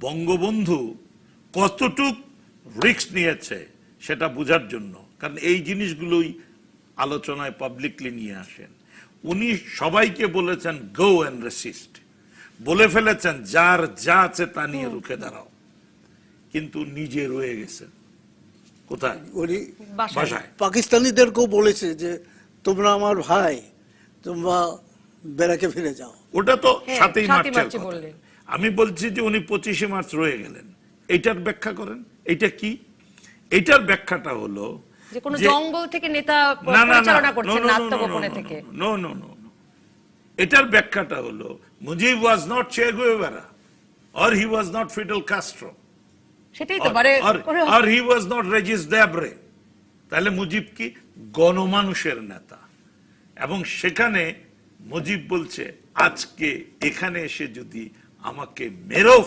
বঙ্গবন্ধু কতটুক রিস্ক নিয়েছে সেটা বোঝার জন্য। কারণ এই জিনিসগুলোই আলোচনায় পাবলিকলি নিয়ে আসেন। উনি সবাইকে বলেছেন গো অ্যান্ড রেসিস্ট বলে ফেলেছেন যার যা আছে তা নিয়ে রুখে দাঁড়াও। কিন্তু নিজে রয়ে গেছেন। কোথায়? উনি বাসায়। পাকিস্তানিদেরকেও বলেছে যে তোমরা আমার ভাই তোমরা বেড়াকে ফিরে যাও। ওটা তো হ্যাঁ, মার্চে কথা। বললেন। আমি বলছি যে উনি পঁচিশে মার্চ রয়ে গেলেন। এইটার ব্যাখ্যা করেন। এটা কি? এইটার ব্যাখ্যাটা হলো যে কোনো জঙ্গল থেকে নেতা পরিচালনা করছেন আত্মগোপনে থেকে. এটার ব্যাখ্যাটা হলো Mujib was not Che Guevara or he was not Fidel Castro সেটাই তো মানে হি ওয়াজ নট রেজিস দেবরে তাহলে মুজিব কি? গণমানুষের নেতা। এবং সেখানে মুজিব বলছে আজকে এখানে এসে যদি আমাকে মেরেও